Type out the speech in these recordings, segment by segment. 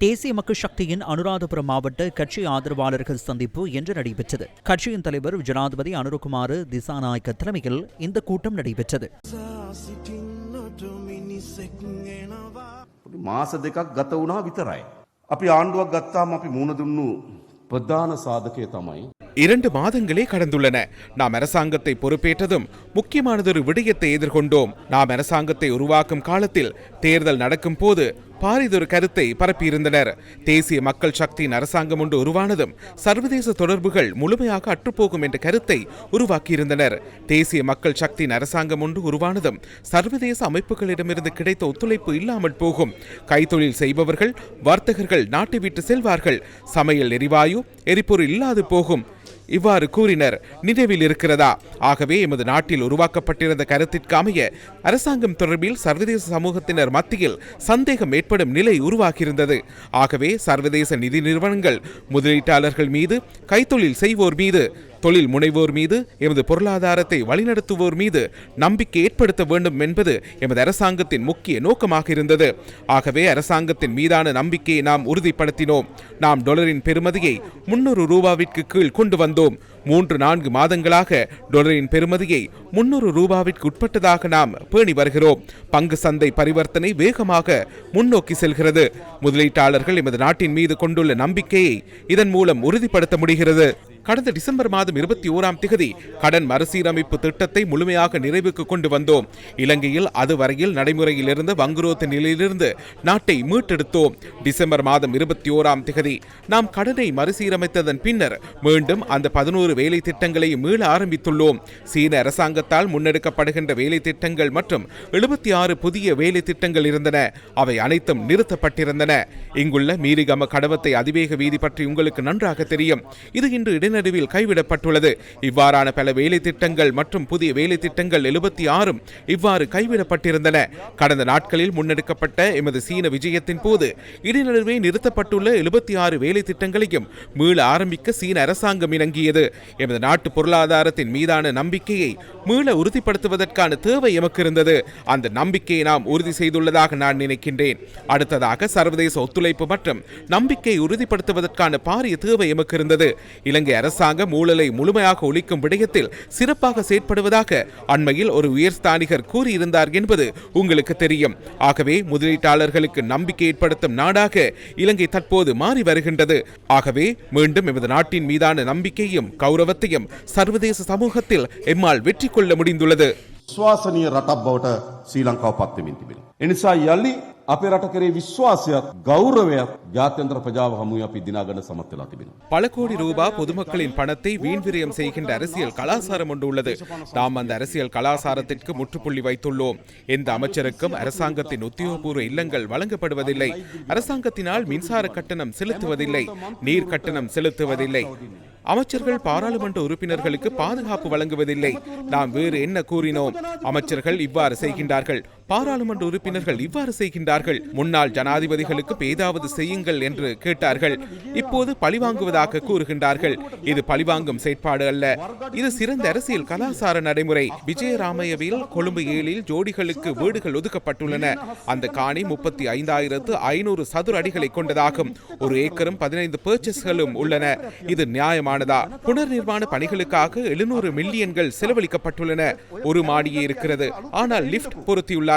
தேசிய மக்கள் சக்தியின் அனுராதபுரம் மாவட்ட கட்சி ஆதரவாளர்கள் சந்திப்பு இன்று நடைபெற்றது கட்சியின் தலைவர் ஜனாதிபதி அனுரகுமார் திசாநாயக்க தலைமையில் இந்த கூட்டம் நடைபெற்றது මාස දෙකක් ගත වුණා විතරයි. අපි ආණ්ඩුවක් ගත්තාම අපි මුණ දුන්නු ප්‍රධාන සාධකය තමයි. இரண்டு மாதங்களே கடந்துள்ளன நாம் அரசாங்கத்தை பொறுப்பேற்றதும் முக்கியமானதொரு விடயத்தை எதிர்கொண்டோம் நாம் அரசாங்கத்தை உருவாக்கும் காலத்தில் தேர்தல் நடக்கும் போது பாரிதொரு கருத்தை பரப்பியிருந்தனர். தேசிய மக்கள் சக்தியின் அரசாங்கம் ஒன்று உருவானதும் சர்வதேச தொடர்புகள் முழுமையாக அற்றுப்போகும் என்ற கருத்தை உருவாக்கியிருந்தனர். தேசிய மக்கள் சக்தியின் அரசாங்கம் ஒன்று உருவானதும் சர்வதேச அமைப்புகளிடமிருந்து கிடைத்த ஒத்துழைப்பு இல்லாமல் போகும். கைத்தொழில் செய்பவர்கள் வர்த்தகர்கள் நாட்டை விட்டு செல்வார்கள் சமையல் எரிவாயு எரிபொருள் இல்லாது போகும். இவ்வாறு கூறினர். நினைவில் இருக்கிறதா? ஆகவே எமது நாட்டில் உருவாக்கப்பட்டிருந்த கருத்திற்கு அமைய அரசாங்கம் தொடர்பில் சர்வதேச சமூகத்தினர் மத்தியில் சந்தேகம் ஏற்படும் நிலை உருவாகியிருந்தது. ஆகவே சர்வதேச நிதி நிறுவனங்கள் முதலீட்டாளர்கள் மீது கைத்தொழில் செய்வோர் மீது தொழில் முனைவோர் மீது எமது பொருளாதாரத்தை வழிநடத்துவோர் மீது நம்பிக்கை ஏற்படுத்த வேண்டும் என்பது எமது அரசாங்கத்தின் முக்கிய நோக்கமாக இருந்தது. ஆகவே அரசாங்கத்தின் மீதான நம்பிக்கையை நாம் உறுதிப்படுத்தினோம். நாம் டொலரின் பெறுமதியை முன்னூறு ரூபாவிற்கு கீழ் கொண்டு வந்தோம். மூன்று நான்கு மாதங்களாக டொலரின் பெறுமதியை முன்னூறு ரூபாவிற்கு உட்பட்டதாக நாம் பேணி வருகிறோம். பங்கு சந்தை பரிவர்த்தனை வேகமாக முன்னோக்கி செல்கிறது. முதலீட்டாளர்கள் எமது நாட்டின் மீது கொண்டுள்ள நம்பிக்கையை இதன் மூலம் உறுதிப்படுத்த முடிகிறது. கடந்த டிசம்பர் மாதம் இருபத்தி ஓராம் திகதி கடன் மறுசீரமைப்பு திட்டத்தை முழுமையாக நிறைவுக்கு கொண்டு வந்தோம். இலங்கையில் அதுவரையில் நடைமுறையில் இருந்த வங்குரோத்து நிலையிலிருந்து நாட்டை மீட்டெடுத்தோம். டிசம்பர் மாதம் இருபத்தி ஓராம் திகதி நாம் கடனை மறுசீரமைத்ததன் பின்னர் மீண்டும் அந்த பதினோரு வேலை திட்டங்களை மீள ஆரம்பித்துள்ளோம். சீன அரசாங்கத்தால் முன்னெடுக்கப்படுகின்ற வேலை திட்டங்கள் மற்றும் எழுபத்தி ஆறு புதிய வேலை திட்டங்கள் இருந்தன. அவை அனைத்தும் நிறுத்தப்பட்டிருந்தன. இங்குள்ள மீரிகம கடவத்தை அதிவேக வீதி பற்றி உங்களுக்கு நன்றாக தெரியும். இது இன்று நடுவில் கைவிடப்பட்டுள்ளது. இவ்வாறான பல வேலை திட்டங்கள் மற்றும் புதிய வேலை திட்டங்கள் எழுபத்தி ஆறும் இவ்வாறு கைவிடப்பட்டிருந்தன. கடந்த நாட்களில் முன்னெடுக்கப்பட்ட எமது சீன விஜயத்தின் போது இடைநடுவே நிறுத்தப்பட்டுள்ள எழுபத்தி ஆறு வேலை திட்டங்களையும் மீள ஆரம்பிக்க சீன அரசாங்கம் இணங்கியது. எமது நாட்டு பொருளாதாரத்தின் மீதான நம்பிக்கையை மீள உறுதிப்படுத்துவதற்கான தேவை எமக்கு இருந்தது அந்த நம்பிக்கையை நாம் உறுதி செய்துள்ளதாக நான் நினைக்கின்றேன். அடுத்ததாக சர்வதேச ஒத்துழைப்பு மற்றும் நம்பிக்கை உறுதிப்படுத்துவதற்கான பாரிய தேவை எமக்கு இருந்தது இலங்கை அரசாங்கம் ஊழலை முழுமையாக ஒழிக்கும் விடயத்தில் சிறப்பாக செயற்படுவதாக அண்மையில் ஒரு உயர்ஸ்தானிகர் கூறியிருந்தார் என்பது உங்களுக்கு தெரியும் ஆகவே முதலீட்டாளர்களுக்கு நம்பிக்கை ஏற்படுத்தும் நாடாக இலங்கை தற்போது மாறி வருகின்றது ஆகவே மீண்டும் எமது நாட்டின் மீதான நம்பிக்கையும் கௌரவத்தையும் சர்வதேச சமூகத்தில் எம்மால் வெற்றி கொள்ள முடிந்துள்ளது විශ්වාසනීය රටක් බවට ශ්‍රී ලංකාව පත්වමින් තිබෙන. එනිසා යළි අපේ රට කරේ විශ්වාසයක් ගෞරවයක් ජාත්‍යන්ත්‍ර ප්‍රජාව හමුවේ අපි දිනාගන්න සමත් වෙලා තිබෙනවා. பல கோடி ரூபாய் பொதுமக்களின் பணத்தை வீண்விரயம் செய்கின்ற அரசியல் கலாசாரம் ஒன்று உள்ளது நாம் அந்த அரசியல் கலாசாரத்திற்கு முற்றுப்புள்ளி வைத்துள்ளோம் எந்த அமைச்சருக்கும் அரசாங்கத்தின் உத்தியோகபூர்வ இல்லங்கள் வழங்கப்படுவதில்லை அரசாங்கத்தினால் மின்சார கட்டணம் செலுத்துவதில்லை நீர் கட்டணம் செலுத்துவதில்லை அமைச்சர்கள் பாராளுமன்ற உறுப்பினர்களுக்கு பாதுகாப்பு வழங்குவதில்லை நாம் வேறு என்ன கூறினோம் அமைச்சர்கள் இவ்வாறு செய்கின்றார்கள் பாராளுமன்ற உறுப்பினர்கள் இவ்வாறு செய்கின்றார்கள். முன்னாள் ஜனாதிபதிகளுக்கு ஏதாவது செய்யுங்கள் என்று கேட்டார்கள். இப்போது பழிவாங்குவதாக கூறுகின்றார்கள். இது பழிவாங்கும் செயற்பாடு அல்ல. இது சிறந்த அரசியல் கலாசார நடைமுறை. விஜயராமையவில் கொழும்பு ஏழில் ஜோடிகளுக்கு வீடுகள் ஒதுக்கப்பட்டுள்ளன. அந்த காணி முப்பத்தி ஐந்தாயிரத்து ஐநூறு சதுர அடிகளை கொண்டதாகும். ஒரு ஏக்கரும் பதினைந்து பர்ச்சஸ்களும் உள்ளன. இது நியாயமானதா? புனர் நிர்மாண பணிகளுக்காக எழுநூறு மில்லியன்கள் செலவழிக்கப்பட்டுள்ளன. ஒரு மாடியே இருக்கிறது. ஆனால் லிப்ட்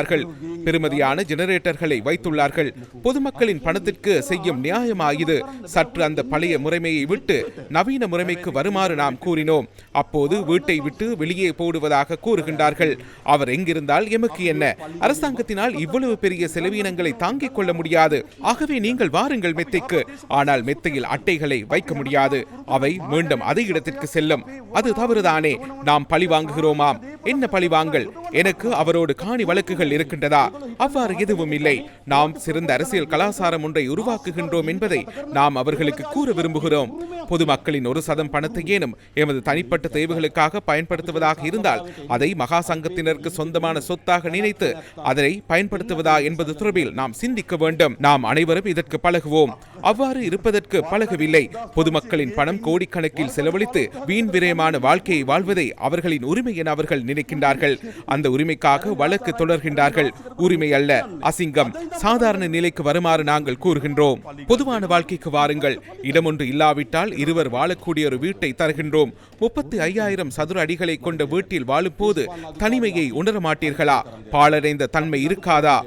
வைத்துள்ளார்கள் பெருமதியான ஜெனரேட்டர்களை வைத்துள்ளார்கள். பொதுமக்களின் பணத்திற்கு செய்யும் நியாயமா இது சற்று அந்த பழைய முறைமையை விட்டு நவீன முறைமைக்கு வருமாறு நாம் கூறினோம். அப்போது வீட்டை விட்டு வெளியே போடுவதாக கூறுகின்றார்கள். அவர் எங்கிருந்தால் எமக்கு என்ன? அரசாங்கத்தினால் இவ்வளவு பெரிய செலவீனங்களை தாங்கிக் கொள்ள முடியாது. ஆகவே நீங்கள் வாருங்கள் மெத்தைக்கு. ஆனால் மெத்தையில் அட்டைகளை வைக்க முடியாது. அவை மீண்டும் அதே இடத்திற்கு செல்லும். அது தவறுதானே? நாம் பழி வாங்குகிறோமாம். என்ன பழி வாங்கல்? எனக்கு அவரோடு காணி வழக்குகள் இருக்கின்றதா? அவ்வாறு எதுவும் இல்லை. நாம் சிறந்த அரசியல் கலாசாரம் ஒன்றை உருவாக்குகின்றோம் என்பதை நாம் அவர்களுக்கு கூற விரும்புகிறோம். பொதுமக்களின் ஒரு சதம் பணத்தை ஏனும் எமது தனிப்பட்ட தேவைகளுக்காக பயன்படுத்துவதாக இருந்தால் அதை மகா சங்கத்தினருக்கு சொந்தமான சொத்தாக நினைத்து அதனை பயன்படுத்துவதா என்பது தொடர்பில் நாம் சிந்திக்க வேண்டும். நாம் அனைவரும் இதற்கு பழகுவோம். அவ்வாறு இருப்பதற்கு பழகவில்லை. பொதுமக்களின் பணம் கோடிக்கணக்கில் செலவழித்து வீண் விரயமான வாழ்க்கையை வாழ்வதை அவர்களின் உரிமை என அவர்கள் நினைக்கின்றார்கள். அந்த உரிமைக்காக வழக்கு தொடர்கின்றார்கள். உரிமை அல்ல அசிங்கம். சாதாரண நிலைக்கு வருமாறு நாங்கள் கூறுகின்றோம். பொதுவான வாழ்க்கைக்கு வாருங்கள். இடமொன்று இல்லாவிட்டால் இருவர் வாழக்கூடிய ஒரு வீட்டை தருகின்றோம். முப்பத்தி ஐயாயிரம் சதுர அடிகளை கொண்ட வீட்டில் வாழும் போது தனிமையை உணர மாட்டீர்களா பாழடைந்த தன்மை இருக்காதா?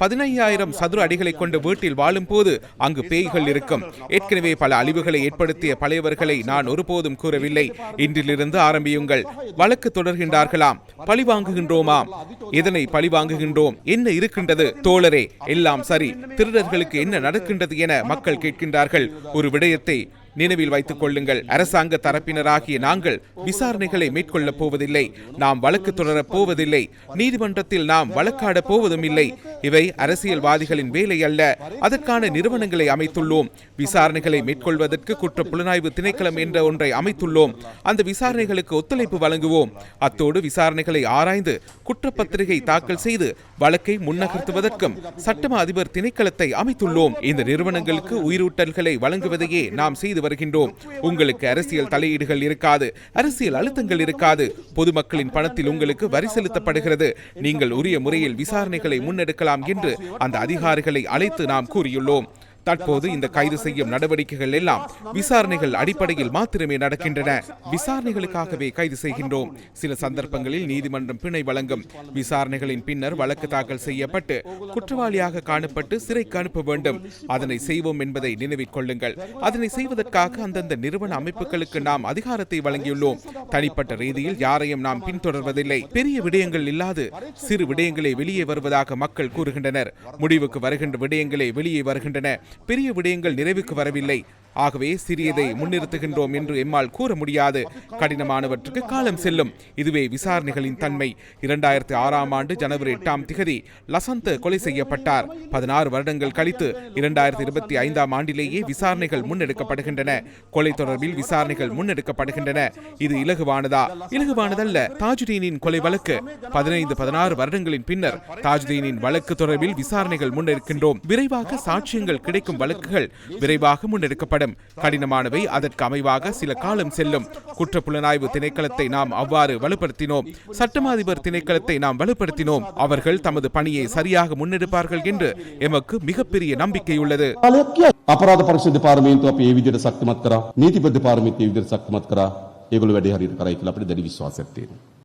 பதினையாயிரம் சதுர அடிகளை கொண்ட வீட்டில் வாழும் போது அங்கு பேய்கள் இருக்கும். ஏற்கனவே பல அழிவுகளை ஏற்படுத்திய பழையவர்களை நான் ஒருபோதும் கூறவில்லை. இன்றிலிருந்து ஆரம்பியுங்கள். வழக்கு தொடர்கின்றார்களாம். பழி வாங்குகின்றோமாம் இதனை பழி வாங்குகின்றோம்? என்ன இருக்கின்றது? தோழரே எல்லாம் சரி. திருடர்களுக்கு என்ன நடக்கின்றது என மக்கள் கேட்கின்றார்கள். ஒரு விடயத்தை நினைவில் வைத்துக் கொள்ளுங்கள். அரசாங்க தரப்பினராகிய நாங்கள் விசாரணைகளை மேற்கொள்ளப் போவதில்லை. நாம் வழக்கு தொடரப் போவதில்லை. நீதிமன்றத்தில் நாம் வழக்காடப் போவதும் இல்லை இவை அரசியல்வாதிகளின் வேலை அல்ல. அதற்கான நிறுவனங்களை அமைத்துள்ளோம். விசாரணைகளை மேற்கொள்வதற்கு குற்ற புலனாய்வு திணைக்களம் என்ற ஒன்றை அமைத்துள்ளோம். அந்த விசாரணைகளுக்கு ஒத்துழைப்பு வழங்குவோம். அத்தோடு விசாரணைகளை ஆராய்ந்து குற்றப்பத்திரிகை தாக்கல் செய்து வழக்கை முன்னகர்த்துவதற்கும் சட்டம அதிபர் திணைக்களத்தை அமைத்துள்ளோம். இந்த நிறுவனங்களுக்கு உயிரூட்டல்களை வழங்குவதையே நாம் செய்து வருகின்றோம். உங்களுக்கு அரசியல் தலையீடுகள் இருக்காது. அரசியல் அழுத்தங்கள் இருக்காது. பொதுமக்களின் பணத்தில் உங்களுக்கு வரி செலுத்தப்படுகிறது. நீங்கள் உரிய முறையில் விசாரணைகளை முன்னெடுக்கலாம் என்று அந்த அதிகாரிகளை அழைத்து நாம் கூறியுள்ளோம். தற்போது இந்த கைது செய்யும் நடவடிக்கைகள் எல்லாம் விசாரணைகள் அடிப்படையில் மாத்திரமே நடக்கின்றன. விசாரணைகளுக்காகவே கைது செய்கின்றோம். சில சந்தர்ப்பங்களில் நீதிமன்றம் பிணை வழங்கும். விசாரணைகளின் பின்னர் வழக்கு தாக்கல் செய்யப்பட்டு குற்றவாளியாக காணப்பட்டு சிறைக்கு அனுப்ப வேண்டும். அதனை செய்வோம் என்பதை நினைவில் கொள்ளுங்கள். அதனை செய்வதற்காக அந்தந்த நிறுவன அமைப்புகளுக்கு நாம் அதிகாரத்தை வழங்கியுள்ளோம். தனிப்பட்ட ரீதியில் யாரையும் நாம் பின்தொடர்வதில்லை. பெரிய விடயங்கள் இல்லாது சிறு விடயங்களே வெளியே வருவதாக மக்கள் கூறுகின்றனர். முடிவுக்கு வருகின்ற விடயங்களே வெளியே வருகின்றன. பெரிய விடயங்கள் நிறைவுக்கு வரவில்லை. ஆகவே சிறியதை முன்னிறுத்துகின்றோம் என்று எம்மால் கூற முடியாது. கடினமானவற்றுக்கு காலம் செல்லும். இதுவே விசாரணைகளின் தன்மை. இரண்டாயிரத்தி ஆறாம் ஆண்டு ஜனவரி எட்டாம் திகதி லசந்த் கொலை செய்யப்பட்டார். பதினாறு வருடங்கள் கழித்து இரண்டாயிரத்தி இருபத்தி ஐந்தாம் ஆண்டிலேயே விசாரணைகள் முன்னெடுக்கப்படுகின்றன. கொலை தொடர்பில் விசாரணைகள் முன்னெடுக்கப்படுகின்றன. இது இலகுவானதா? இலகுவானதல்ல. தாஜுதீனின் கொலை வழக்கு. பதினைந்து பதினாறு வருடங்களின் பின்னர் தாஜுதீனின் வழக்கு தொடர்பில் விசாரணைகள் முன்னெடுக்கின்றோம். விரைவாக சாட்சியங்கள் கிடைக்கும் வழக்குகள் விரைவாக முன்னெடுக்கப்படும். கடினமானவை அதற்கு அமைவாக சில காலம் செல்லும் குற்ற புலனாய்வு திணைக்களத்தை நாம் அவ்வாறு வலுப்படுத்தினோம் சட்டமாதிபர் திணைக்களத்தை நாம் வலுப்படுத்தினோம் அவர்கள் தமது பணியை சரியாக முன்னெடுப்பார்கள் என்று எமக்கு மிகப்பெரிய நம்பிக்கை உள்ளது කාලයක් කිය අපරාධ පරික්ෂණ දෙපාර්තමේන්තුව අපි ඒ විදිහට ශක්තිමත් කරා නීතිපති දෙපාර්තමේන්තුව ඒ විදිහට ශක්තිමත් කරා ඒගොල්ලෝ වැඩේ හරියට කරයි කියලා අපිට දැඩි විශ්වාසයක් තියෙනවා